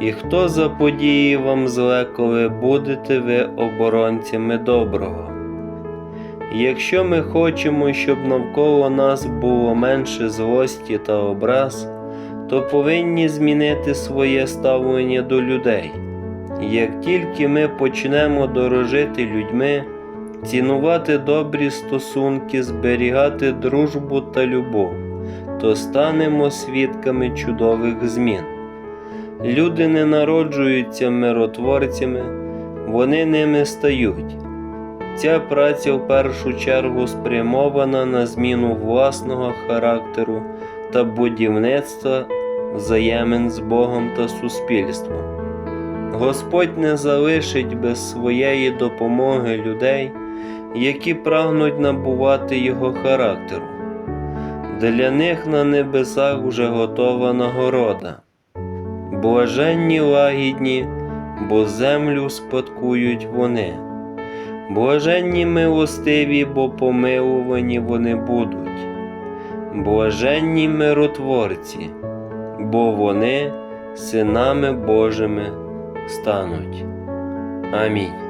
І хто заподіє вам зле, коли будете ви оборонцями доброго? Якщо ми хочемо, щоб навколо нас було менше злості та образ, то повинні змінити своє ставлення до людей. Як тільки ми почнемо дорожити людьми, цінувати добрі стосунки, зберігати дружбу та любов, то станемо свідками чудових змін. Люди не народжуються миротворцями, вони ними стають. Ця праця в першу чергу спрямована на зміну власного характеру та будівництва взаємин з Богом та суспільством. Господь не залишить без своєї допомоги людей, які прагнуть набувати Його характеру. Для них на небесах вже готова нагорода. Блаженні лагідні, бо землю спадкують вони. Блаженні милостиві, бо помилувані вони будуть. Блаженні миротворці, бо вони синами Божими стануть. Амінь.